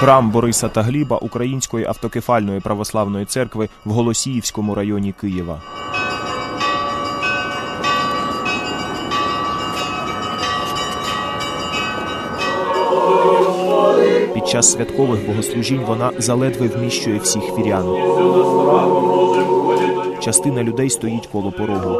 Храм Бориса та Гліба Української автокефальної православної церкви в Голосіївському районі Києва. Під час святкових богослужінь вона заледве вміщує всіх вірян. Частина людей стоїть коло порогу.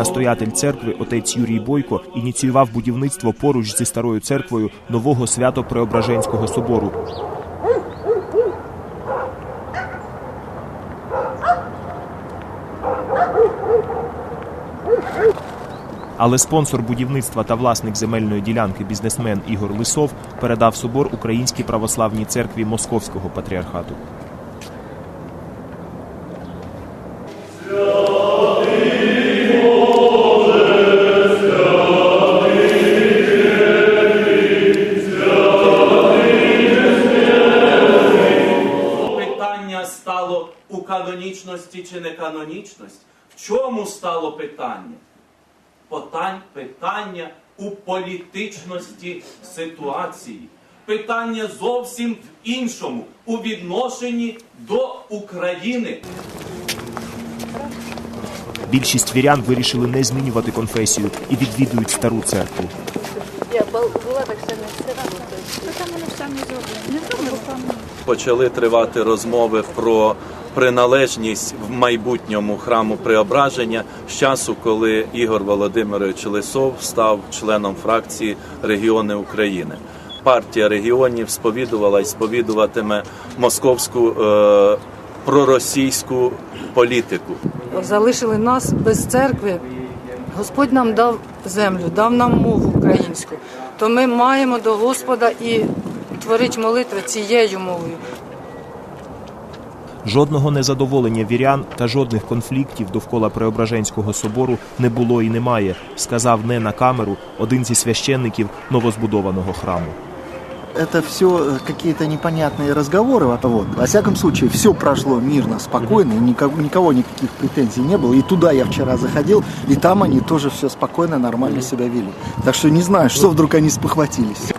Настоятель церкви, отець Юрій Бойко, ініціював будівництво поруч зі старою церквою нового свято-преображенського собору. Але спонсор будівництва та власник земельної ділянки бізнесмен Ігор Лисов передав собор Українській православній церкві Московського патріархату. Канонічності чи неканонічності? В чому стало питання? Питання у політичності ситуації. Питання зовсім в іншому, у відношенні до України. Більшість вірян вирішили не змінювати конфесію і відвідують стару церкву. Я бал- була так все рано. Там воно самі зроблено. Не зроблено. Почали тривати розмови про приналежність в майбутньому храму Преображення з часу, коли Ігор Володимирович Лисов став членом фракції Регіони України. Партія регіонів сповідувала і сповідуватиме московську е, проросійську політику. залишили нас без церкви. Господь нам дав землю, дав нам мову українську. То ми маємо до Господа і творити молитви цією мовою. Жодного незадоволення вірян та жодних конфліктів довкола Преображенського собору не було і немає, сказав не на камеру один зі священників новозбудованого храму. Это все какие-то непонятные разговоры. Вот. Во всяком случае, все прошло мирно, спокойно, никого, никого никаких претензий не было. И туда я вчера заходил, и там они тоже все спокойно, нормально себя вели. Так что не знаю, что вдруг они спохватились.